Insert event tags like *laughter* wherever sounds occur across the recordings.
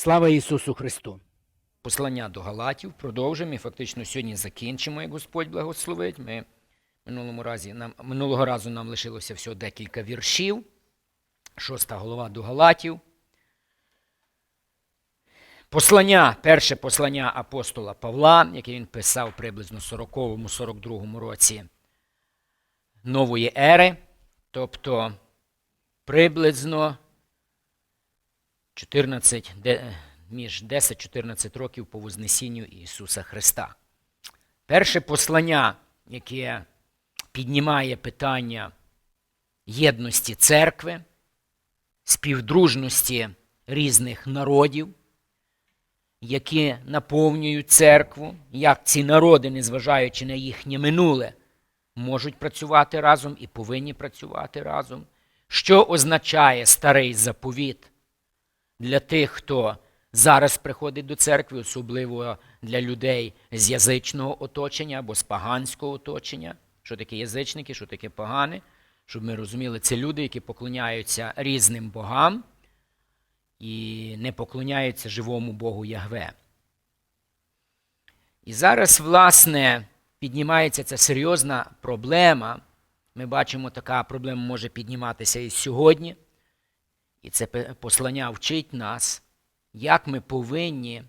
Слава Ісусу Христу! Послання до Галатів продовжуємо і фактично сьогодні закінчимо, як Господь благословить. Ми минулому разі, нам, минулого разу нам лишилося всього декілька віршів. Шоста голова до Галатів. Послання, перше послання апостола Павла, яке він писав приблизно в 40-42 році нової ери, тобто приблизно 14, де, між 10-14 років по Вознесінню Ісуса Христа. Перше послання, яке піднімає питання єдності церкви, співдружності різних народів, які наповнюють церкву, як ці народи, незважаючи на їхнє минуле, можуть працювати разом і повинні працювати разом. Що означає старий заповіт для тих, хто зараз приходить до церкви, особливо для людей з язичного оточення або з поганського оточення? Що таке язичники, що таке погани? Щоб ми розуміли, це люди, які поклоняються різним богам і не поклоняються живому Богу Ягве. І зараз, власне, піднімається ця серйозна проблема. Ми бачимо, така проблема може підніматися і сьогодні. І це послання вчить нас, як ми повинні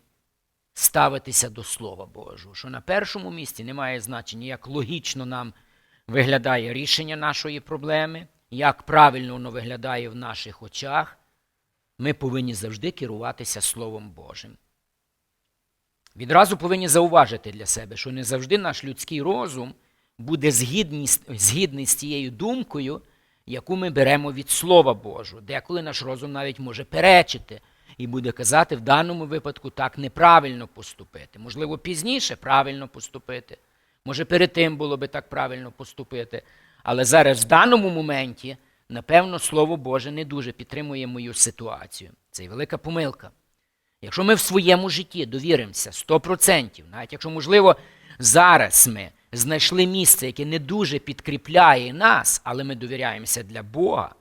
ставитися до Слова Божого. Що на першому місці немає значення, як логічно нам виглядає рішення нашої проблеми, як правильно воно виглядає в наших очах. Ми повинні завжди керуватися Словом Божим. Відразу повинні зауважити для себе, що не завжди наш людський розум буде згідний, згідний з тією думкою, яку ми беремо від Слова Божого. Деколи наш розум навіть може перечити і буде казати, в даному випадку так неправильно поступити. Можливо, пізніше правильно поступити. Може, перед тим було би так правильно поступити. Але зараз, в даному моменті, напевно, Слово Боже не дуже підтримує мою ситуацію. Це і велика помилка. Якщо ми в своєму житті довіримося 100%, навіть якщо, можливо, зараз ми знайшли місце, яке не дуже підкріпляє нас, але ми довіряємося для Бога,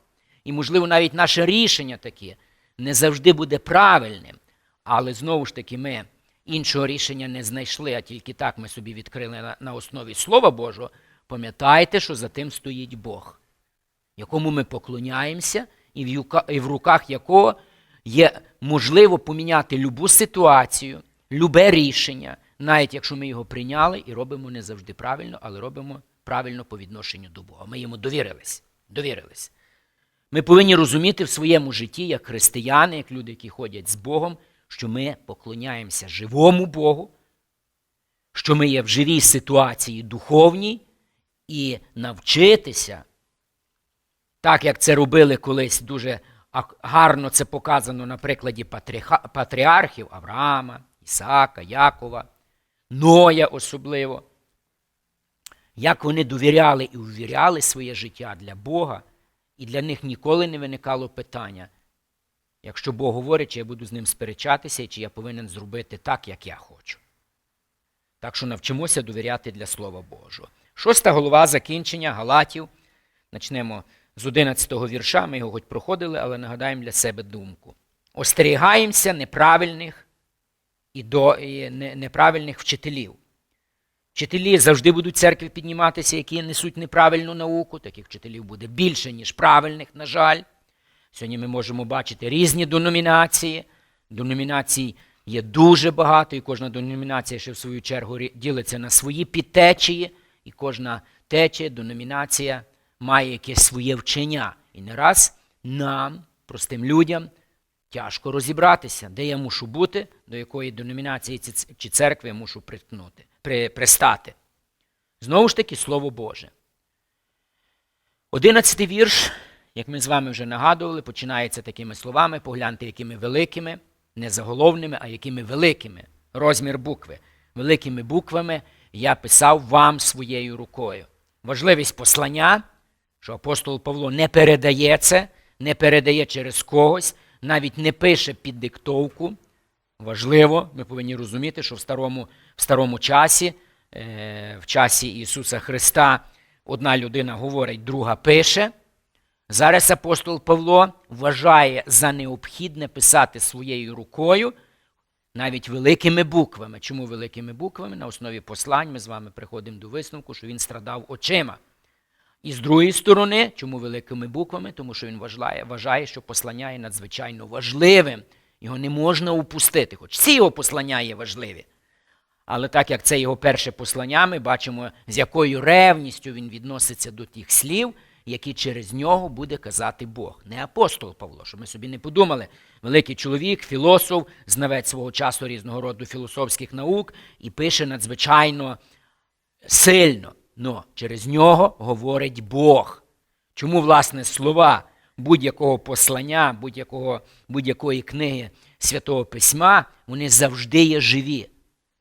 і, можливо, навіть наше рішення таке не завжди буде правильним, але знову ж таки ми іншого рішення не знайшли, а тільки так ми собі відкрили на, основі Слова Божого, пам'ятайте, що за тим стоїть Бог якому ми поклоняємося, і в руках якого є можливо поміняти любу ситуацію, любе рішення, навіть якщо ми його прийняли і робимо не завжди правильно, але робимо правильно по відношенню до Бога. Ми йому довірились. довірились. Ми повинні розуміти в своєму житті, як християни, як люди, які ходять з Богом, що ми поклоняємося живому Богу, що ми є в живій ситуації духовній, і навчитися так як це робили колись дуже гарно це показано на прикладі патріархів Авраама, Ісаака, Якова, Ноя особливо. Як вони довіряли і увіряли своє життя для Бога, і для них ніколи не виникало питання, якщо Бог говорить, чи я буду з ним сперечатися, чи я повинен зробити так, як я хочу. Так що навчимося довіряти для Слова Божого. Шоста голова закінчення Галатів. Начнемо з 11-го вірша, ми його хоч проходили, але нагадаємо для себе думку. Остерігаємося неправильних і, до, і неправильних вчителів. Вчителі завжди будуть церкві підніматися, які несуть неправильну науку. Таких вчителів буде більше, ніж правильних, на жаль. Сьогодні ми можемо бачити різні деномінації. Деномінацій є дуже багато, і кожна деномінація ще в свою чергу ділиться на свої підтечії, і кожна течія, деномінація має якесь своє вчення. І не раз нам, простим людям, тяжко розібратися, де я мушу бути, до якої деномінації чи церкви я мушу приткнути, при, пристати. Знову ж таки, Слово Боже. Одинадцятий вірш, як ми з вами вже нагадували, починається такими словами, погляньте, якими великими, не заголовними, а якими великими. Розмір букви. Великими буквами я писав вам своєю рукою. Важливість послання, що апостол Павло не передає це, не передає через когось, навіть не пише під диктовку. Важливо, ми повинні розуміти, що в старому, в старому часі, е, в часі Ісуса Христа, одна людина говорить, друга пише. Зараз апостол Павло вважає за необхідне писати своєю рукою навіть великими буквами. Чому великими буквами? На основі послань ми з вами приходимо до висновку, що він страдав очима. І з другої сторони, чому великими буквами? Тому що він вважає, вважає, що послання є надзвичайно важливим. Його не можна упустити, хоч всі його послання є важливі. Але так як це його перше послання, ми бачимо, з якою ревністю він відноситься до тих слів, які через нього буде казати Бог. Не апостол Павло, щоб ми собі не подумали. Великий чоловік, філософ, знавець свого часу різного роду філософських наук і пише надзвичайно сильно. Но через нього говорить Бог. Чому, власне, слова будь-якого послання, будь-якого, будь-якої книги Святого Письма, вони завжди є живі,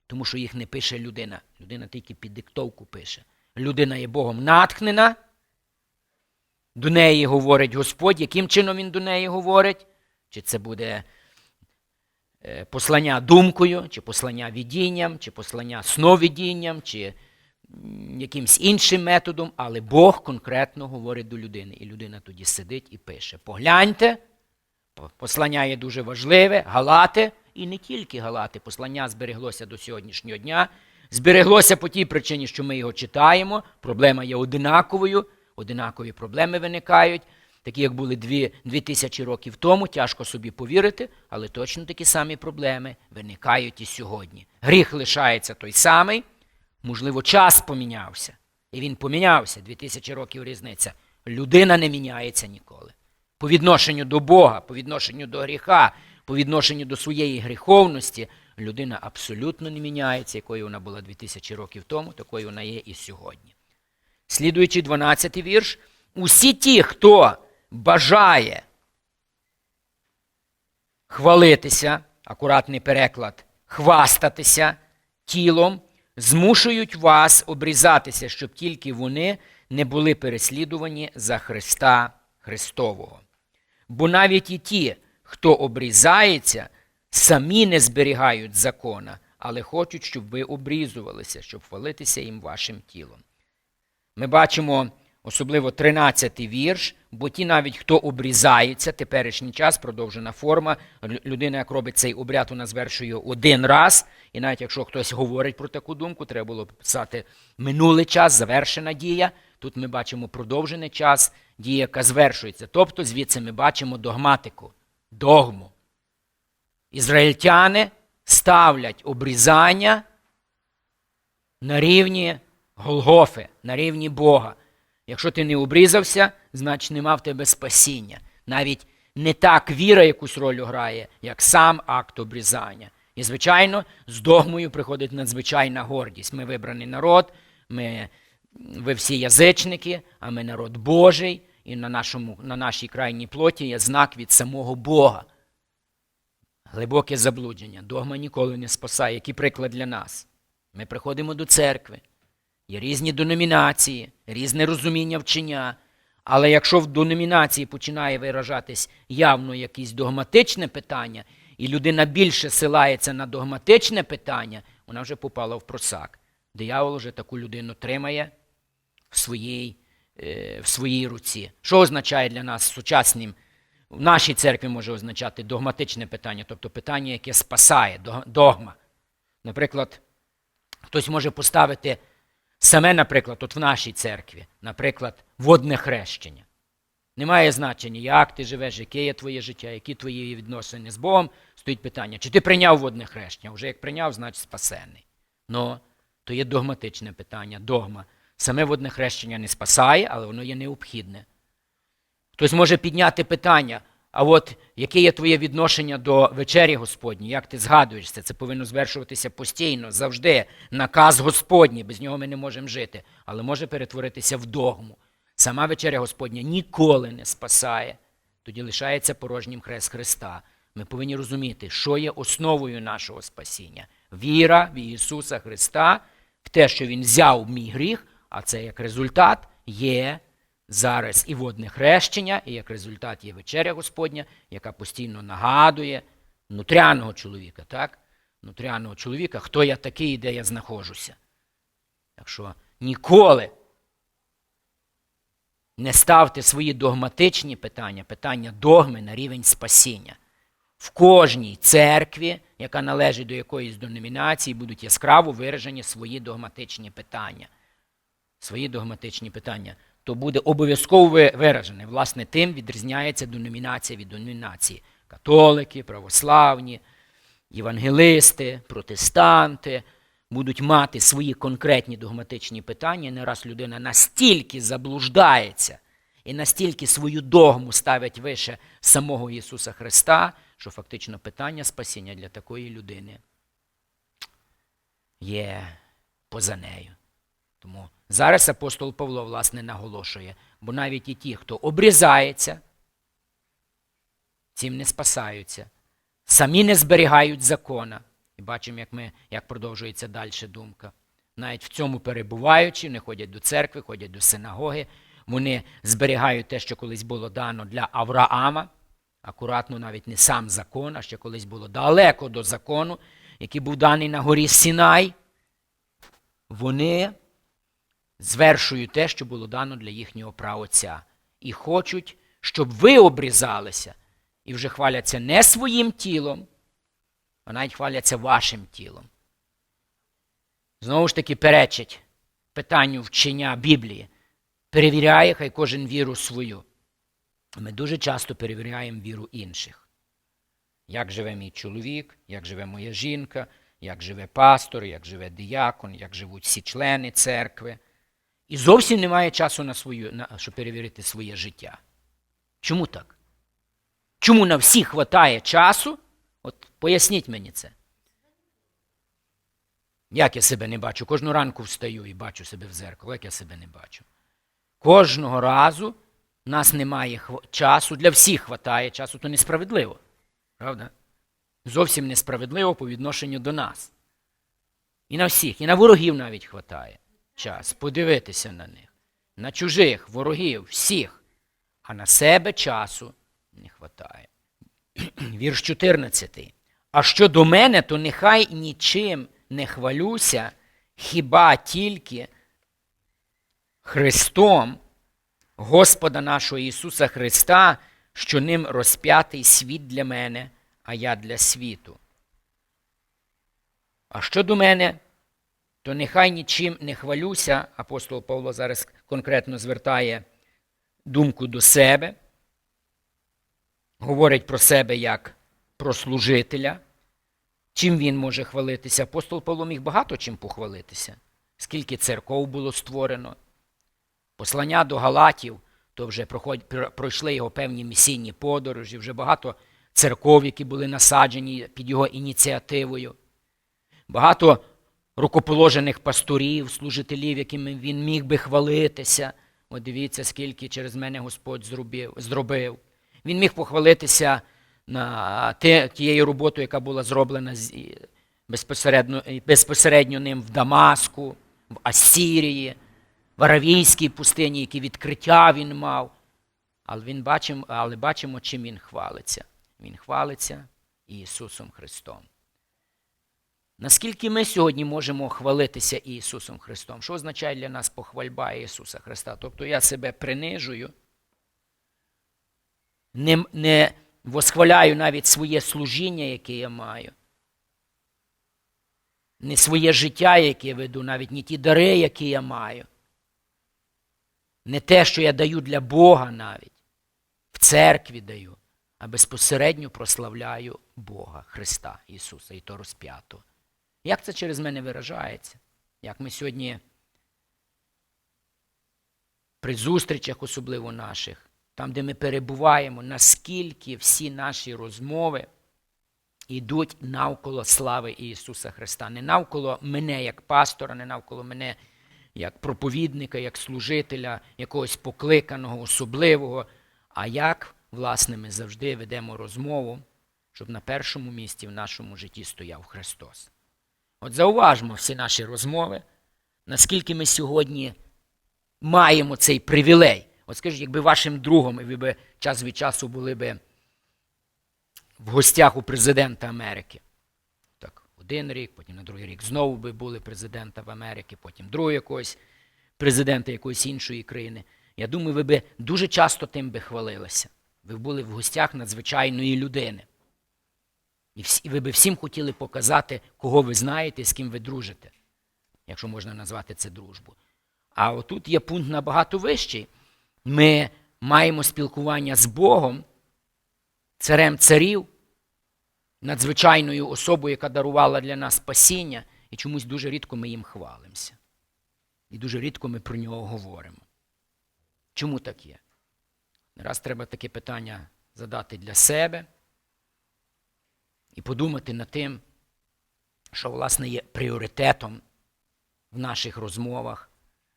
тому що їх не пише людина. Людина тільки під диктовку пише. Людина є Богом натхнена, до неї говорить Господь. Яким чином він до неї говорить? Чи це буде е, послання думкою, чи послання видінням, чи послання сновидінням, чи якимсь іншим методом, але Бог конкретно говорить до людини. І людина тоді сидить і пише: Погляньте, послання є дуже важливе, галати, і не тільки галати, послання збереглося до сьогоднішнього дня. Збереглося по тій причині, що ми його читаємо. Проблема є одинаковою, одинакові проблеми виникають. Такі, як були дві, дві тисячі років тому, тяжко собі повірити, але точно такі самі проблеми виникають і сьогодні. Гріх лишається той самий, можливо, час помінявся. І він помінявся, дві тисячі років різниця. Людина не міняється ніколи. По відношенню до Бога, по відношенню до гріха, по відношенню до своєї гріховності, людина абсолютно не міняється, якою вона була 2000 років тому, такою вона є і сьогодні. Слідуючи 12 вірш, усі ті, хто бажає хвалитися, акуратний переклад, хвастатися тілом, змушують вас обрізатися, щоб тільки вони не були переслідувані за Христа Христового. Бо навіть і ті, хто обрізається, самі не зберігають закона, але хочуть, щоб ви обрізувалися, щоб хвалитися їм вашим тілом. Ми бачимо особливо 13-й вірш, бо ті навіть хто обрізається, теперішній час, продовжена форма, людина, як робить цей обряд, вона звершує один раз, і навіть якщо хтось говорить про таку думку, треба було писати минулий час, завершена дія. Тут ми бачимо продовжений час, дія, яка звершується. Тобто звідси ми бачимо догматику, догму. Ізраїльтяни ставлять обрізання на рівні Голгофи, на рівні Бога. Якщо ти не обрізався, значить нема в тебе спасіння. Навіть не так віра якусь роль грає, як сам акт обрізання. І, звичайно, з догмою приходить надзвичайна гордість. Ми вибраний народ, ми, ви всі язичники, а ми народ Божий, і на, нашому, на нашій крайній плоті є знак від самого Бога. Глибоке заблудження. Догма ніколи не спасає. Який приклад для нас? Ми приходимо до церкви, є різні деномінації, різне розуміння вчення. Але якщо в деномінації починає виражатись явно якесь догматичне питання, і людина більше силається на догматичне питання, вона вже попала в просак. Диявол вже таку людину тримає в своїй, е, в своїй руці. Що означає для нас сучасним? В нашій церкві може означати догматичне питання, тобто питання, яке спасає, догма. Наприклад, хтось може поставити саме, наприклад, от в нашій церкві, наприклад, водне хрещення. Немає значення, як ти живеш, яке є твоє життя, які твої відносини з Богом. Стоїть питання, чи ти прийняв водне хрещення? Вже як прийняв, значить спасений. Ну, то є догматичне питання, догма. Саме водне хрещення не спасає, але воно є необхідне. Хтось може підняти питання, а от яке є твоє відношення до вечері Господньої, як ти згадуєш це? Це повинно звершуватися постійно, завжди. Наказ Господній, без нього ми не можемо жити, але може перетворитися в догму. Сама вечеря Господня ніколи не спасає. Тоді лишається порожнім хрест Христа. Ми повинні розуміти, що є основою нашого спасіння. Віра в Ісуса Христа, в те, що Він взяв мій гріх, а це як результат є зараз і водне хрещення, і як результат є вечеря Господня, яка постійно нагадує внутряного чоловіка, так? Внутряного чоловіка, хто я такий де я знаходжуся. Так що ніколи Не ставте свої догматичні питання, питання догми на рівень спасіння. В кожній церкві, яка належить до якоїсь деномінації, будуть яскраво виражені свої догматичні питання. Свої догматичні питання. То буде обов'язково ви- виражене. Власне, тим відрізняється деномінація від деномінації. Католики, православні, євангелисти, протестанти будуть мати свої конкретні догматичні питання. Не раз людина настільки заблуждається і настільки свою догму ставить вище самого Ісуса Христа, що фактично питання спасіння для такої людини є поза нею. Тому зараз апостол Павло, власне, наголошує, бо навіть і ті, хто обрізається, цим не спасаються, самі не зберігають закона. І бачимо, як, ми, як продовжується далі думка. Навіть в цьому перебуваючи, вони ходять до церкви, ходять до синагоги, вони зберігають те, що колись було дано для Авраама, акуратно навіть не сам закон, а ще колись було далеко до закону, який був даний на горі Сінай. Вони звершують те, що було дано для їхнього праотця. І хочуть, щоб ви обрізалися і вже хваляться не своїм тілом, а навіть хваляться вашим тілом. Знову ж таки перечить питанню вчення Біблії. Перевіряє хай кожен віру свою. Ми дуже часто перевіряємо віру інших. Як живе мій чоловік, як живе моя жінка, як живе пастор, як живе діякон, як живуть всі члени церкви. І зовсім немає часу на свою, на, щоб перевірити своє життя. Чому так? Чому на всіх хватає часу? От поясніть мені це. Як я себе не бачу? Кожну ранку встаю і бачу себе в зеркало, як я себе не бачу. Кожного разу в нас немає часу, для всіх хватає часу, то несправедливо. Правда? Зовсім несправедливо по відношенню до нас. І на всіх, і на ворогів навіть хватає час подивитися на них. На чужих, ворогів, всіх. А на себе часу не хватає. *clears throat* Вірш 14. А що до мене, то нехай нічим не хвалюся, хіба тільки Христом, Господа нашого Ісуса Христа, що ним розп'ятий світ для мене, а я для світу. А що до мене, то нехай нічим не хвалюся. Апостол Павло зараз конкретно звертає думку до себе, говорить про себе як про служителя. Чим він може хвалитися? Апостол Павло міг багато чим похвалитися. Скільки церков було створено. Послання до Галатів, то вже пройшли його певні місійні подорожі, вже багато церков, які були насаджені під його ініціативою. Багато рукоположених пасторів, служителів, якими він міг би хвалитися. От дивіться, скільки через мене Господь зробив. зробив. Він міг похвалитися на тією роботою, яка була зроблена безпосередньо, безпосередньо ним в Дамаску, в Ассірії, в Аравійській пустині, які відкриття він мав. Але, він бачимо, але бачимо, чим він хвалиться. Він хвалиться Ісусом Христом. Наскільки ми сьогодні можемо хвалитися Ісусом Христом? Що означає для нас похвальба Ісуса Христа? Тобто я себе принижую, не, не восхваляю навіть своє служіння, яке я маю, не своє життя, яке я веду, навіть не ті дари, які я маю, не те, що я даю для Бога навіть, в церкві даю, а безпосередньо прославляю Бога, Христа Ісуса і то розп'ятого. Як це через мене виражається? Як ми сьогодні при зустрічах, особливо наших, там, де ми перебуваємо, наскільки всі наші розмови йдуть навколо слави Ісуса Христа, не навколо мене як пастора, не навколо мене як проповідника, як служителя, якогось покликаного, особливого, а як, власне, ми завжди ведемо розмову, щоб на першому місці в нашому житті стояв Христос. От зауважмо всі наші розмови, наскільки ми сьогодні маємо цей привілей. От скажіть, якби вашим другом, і ви б час від часу були б в гостях у президента Америки. Так, один рік, потім на другий рік знову би були президента в Америці, потім другого якогось президента якоїсь іншої країни. я думаю, ви би дуже часто тим би хвалилися. Ви були в гостях надзвичайної людини. І всі, ви би всім хотіли показати, кого ви знаєте, з ким ви дружите, якщо можна назвати це дружбу. А отут є пункт набагато вищий. Ми маємо спілкування з Богом, царем царів, надзвичайною особою, яка дарувала для нас спасіння, і чомусь дуже рідко ми їм хвалимося. І дуже рідко ми про нього говоримо. Чому так є? Раз треба таке питання задати для себе і подумати над тим, що, власне, є пріоритетом в наших розмовах,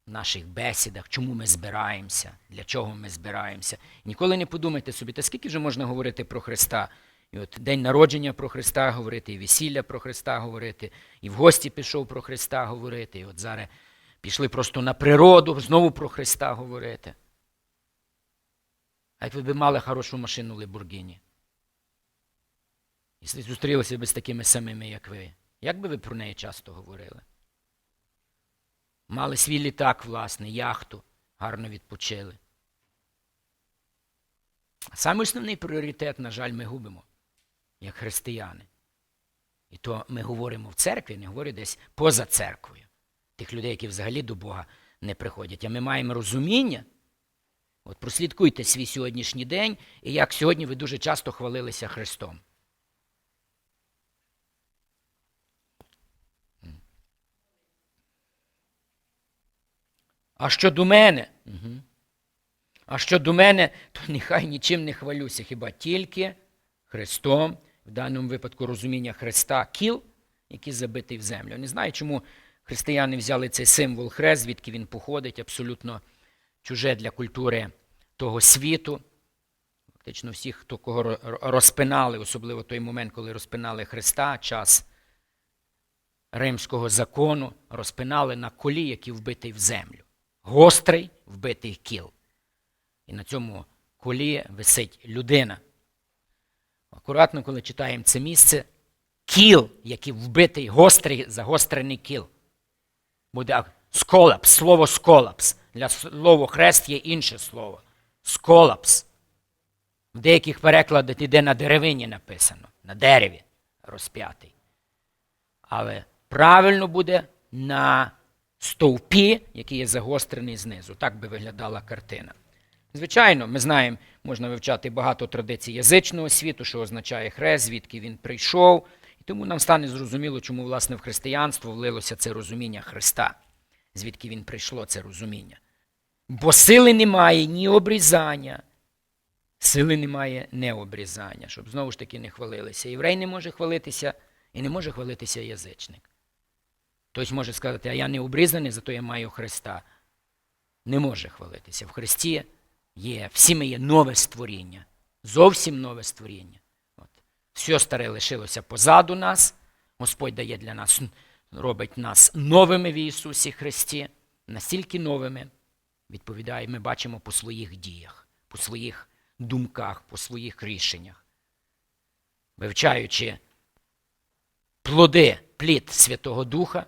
в наших бесідах, чому ми збираємося, для чого ми збираємося. Ніколи не подумайте собі, та скільки вже можна говорити про Христа? І от день народження про Христа говорити, і весілля про Христа говорити, і в гості пішов про Христа говорити, і от зараз пішли просто на природу, знову про Христа говорити. А як ви б мали хорошу машину Лебургіні? І зустрілися б з такими самими, як ви. Як би ви про неї часто говорили? Мали свій літак, власний, яхту, гарно відпочили. А саме основний пріоритет, на жаль, ми губимо, як християни. І то ми говоримо в церкві, не говорю десь поза церквою. Тих людей, які взагалі до Бога не приходять. А ми маємо розуміння. От прослідкуйте свій сьогоднішній день, і як сьогодні ви дуже часто хвалилися Христом. А щодо мене, угу. а щодо мене, то нехай нічим не хвалюся, хіба тільки Христом, в даному випадку розуміння Христа, кіл, який забитий в землю. Не знаю, чому християни взяли цей символ хрест, звідки він походить, абсолютно чуже для культури того світу. Фактично всіх, хто кого розпинали, особливо той момент, коли розпинали Христа, час римського закону, розпинали на колі, який вбитий в землю. Гострий вбитий кіл. І на цьому колі висить людина. Акуратно, коли читаємо це місце, кіл, який вбитий, гострий, загострений кіл. Буде сколапс, слово сколапс. Для слова хрест є інше слово. Сколапс. В деяких перекладах йде на деревині написано, на дереві розп'ятий. Але правильно буде на стовпі, який є загострений знизу. Так би виглядала картина. Звичайно, ми знаємо, можна вивчати багато традицій язичного світу, що означає хрест, звідки він прийшов. І тому нам стане зрозуміло, чому, власне, в християнство влилося це розуміння Христа, звідки він прийшло це розуміння. Бо сили немає ні обрізання, сили немає необрізання, щоб знову ж таки не хвалилися. Єврей не може хвалитися і не може хвалитися язичник. Хтось може сказати, а я не обрізаний, зато я маю Христа. Не може хвалитися. В Христі є, всі ми є нове створіння, зовсім нове створіння. От. Все старе лишилося позаду нас. Господь дає для нас, робить нас новими в Ісусі Христі, настільки новими, відповідає, ми бачимо по своїх діях, по своїх думках, по своїх рішеннях. Вивчаючи плоди, плід Святого Духа,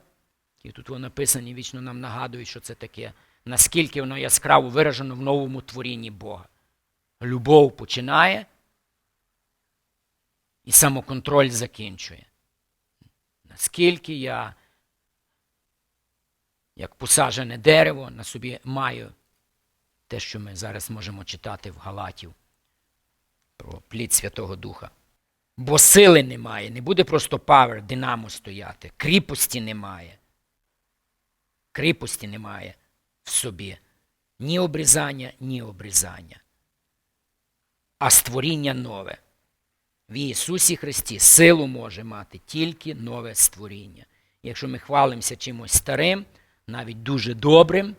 і тут воно написані, вічно нам нагадують, що це таке, наскільки воно яскраво виражено в новому творінні Бога. Любов починає і самоконтроль закінчує. Наскільки я, як посаджене дерево, на собі маю те, що ми зараз можемо читати в Галатів про плід Святого Духа. Бо сили немає, не буде просто павер, динамо стояти, кріпості немає. Кріпості немає в собі ні обрізання, ні обрізання, а створіння нове. В Ісусі Христі силу може мати тільки нове створіння. Якщо ми хвалимося чимось старим, навіть дуже добрим,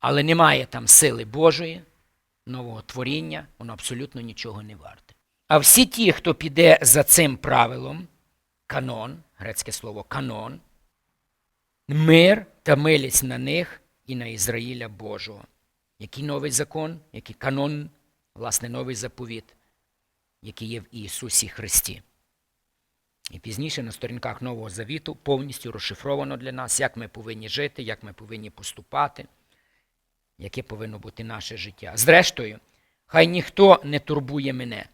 але немає там сили Божої, нового творіння, воно абсолютно нічого не варте. А всі ті, хто піде за цим правилом, канон, грецьке слово канон, мир та милість на них і на Ізраїля Божого. Який новий закон, який канон, власне, новий заповіт, який є в Ісусі Христі. І пізніше на сторінках Нового Завіту повністю розшифровано для нас, як ми повинні жити, як ми повинні поступати. яке повинно бути наше життя. Зрештою, хай ніхто не турбує мене,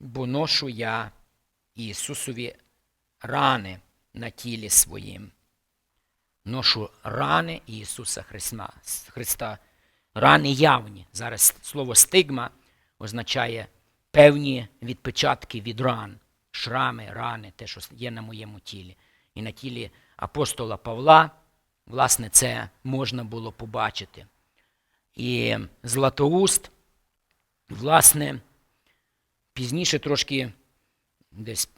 бо ношу я Ісусові рани на тілі своїм. Ношу рани Ісуса Христа. Христа. Рани явні. Зараз слово стигма означає певні відпечатки від ран, шрами, рани, те, що є на моєму тілі. І на тілі апостола Павла, власне, це можна було побачити. І Златоуст, власне, пізніше трошки, десь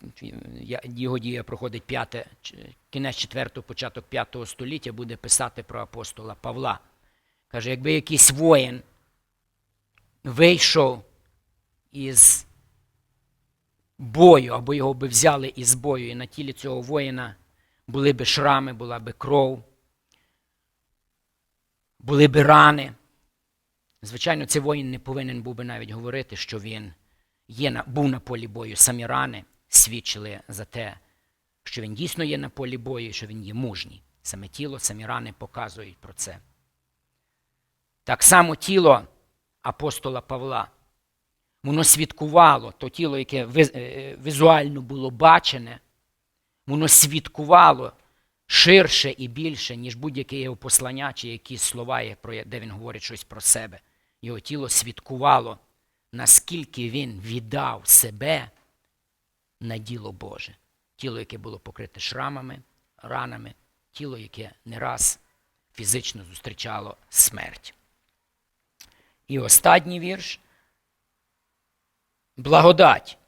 його дія проходить п'яте, кінець 4 початок 5 століття, буде писати про апостола Павла. Каже, якби якийсь воїн вийшов із бою, або його би взяли із бою, і на тілі цього воїна були би шрами, була би кров, були би рани. Звичайно, цей воїн не повинен був би навіть говорити, що він є був на полі бою. Самі рани свідчили за те, що він дійсно є на полі бою, що він є мужній. Саме тіло, самі рани показують про це. Так само тіло апостола Павла. Воно свідкувало, то тіло, яке е, візуально було бачене, воно свідкувало ширше і більше, ніж будь-яке його послання чи якісь слова, де він говорить щось про себе. Його тіло свідкувало, наскільки він віддав себе на діло Боже. Тіло, яке було покрите шрамами, ранами, тіло, яке не раз фізично зустрічало смерть. І останній вірш благодать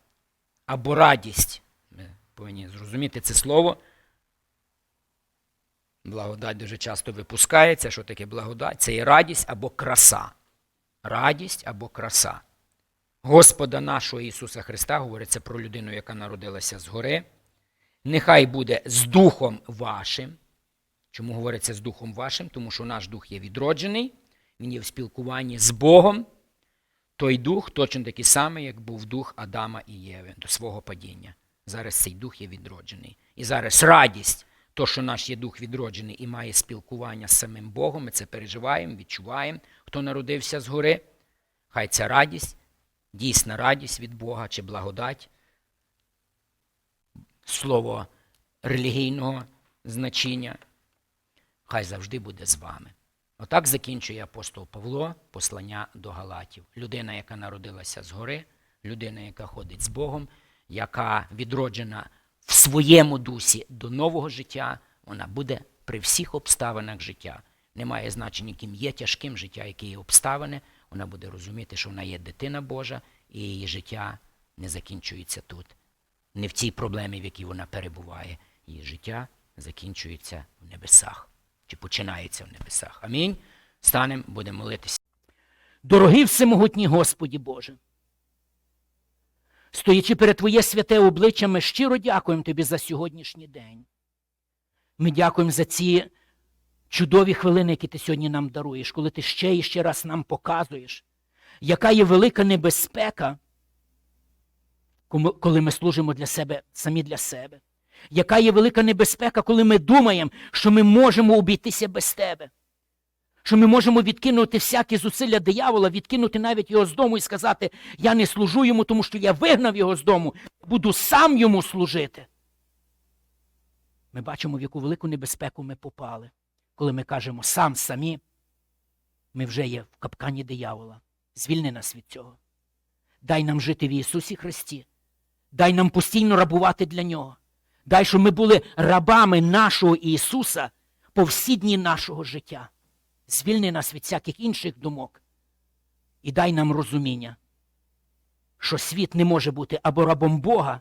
або радість. Ми повинні зрозуміти це слово. Благодать дуже часто випускається. Що таке благодать? Це є радість або краса. Радість або краса. Господа нашого Ісуса Христа говориться про людину, яка народилася згори. Нехай буде з духом вашим. Чому говориться з духом вашим? Тому що наш дух є відроджений, він є в спілкуванні з Богом. Той дух точно такий самий, як був дух Адама і Єви до свого падіння. Зараз цей дух є відроджений. І зараз радість, то, що наш є дух відроджений і має спілкування з самим Богом, ми це переживаємо, відчуваємо, хто народився згори. Хай ця радість, дійсна радість від Бога чи благодать, слово релігійного значення, хай завжди буде з вами. Отак закінчує апостол Павло послання до Галатів. Людина, яка народилася згори, людина, яка ходить з Богом, яка відроджена в своєму дусі до нового життя, вона буде при всіх обставинах життя. Немає значення, яким є тяжким життя, які є обставини. Вона буде розуміти, що вона є дитина Божа, і її життя не закінчується тут. Не в цій проблемі, в якій вона перебуває. Її життя закінчується в небесах чи починається в небесах. Амінь. Станемо, будемо молитися. Дорогий всемогутній Господі Боже, стоячи перед Твоє святе обличчя, ми щиро дякуємо Тобі за сьогоднішній день. Ми дякуємо за ці чудові хвилини, які ти сьогодні нам даруєш, коли ти ще і ще раз нам показуєш, яка є велика небезпека, коли ми служимо для себе, самі для себе. Яка є велика небезпека, коли ми думаємо, що ми можемо обійтися без тебе що ми можемо відкинути всякі зусилля диявола, відкинути навіть його з дому і сказати, я не служу йому, тому що я вигнав його з дому, буду сам йому служити. Ми бачимо, в яку велику небезпеку ми попали, коли ми кажемо сам самі, ми вже є в капкані диявола. Звільни нас від цього. Дай нам жити в Ісусі Христі. Дай нам постійно рабувати для Нього. Дай, щоб ми були рабами нашого Ісуса по всі дні нашого життя. Звільни нас від всяких інших думок і дай нам розуміння, що світ не може бути або рабом Бога,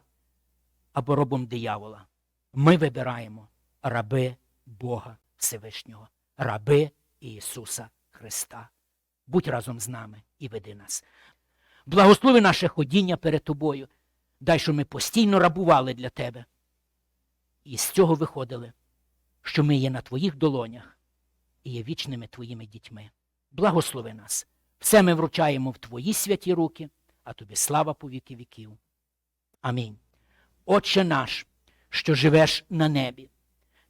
або рабом диявола. Ми вибираємо раби Бога Всевишнього, раби Ісуса Христа. Будь разом з нами і веди нас. Благослови наше ходіння перед Тобою. Дай, щоб ми постійно рабували для Тебе. І з цього виходили, що ми є на Твоїх долонях і є вічними Твоїми дітьми. Благослови нас. Все ми вручаємо в Твої святі руки, а Тобі слава по віки віків. Амінь. Отче наш, що живеш на небі,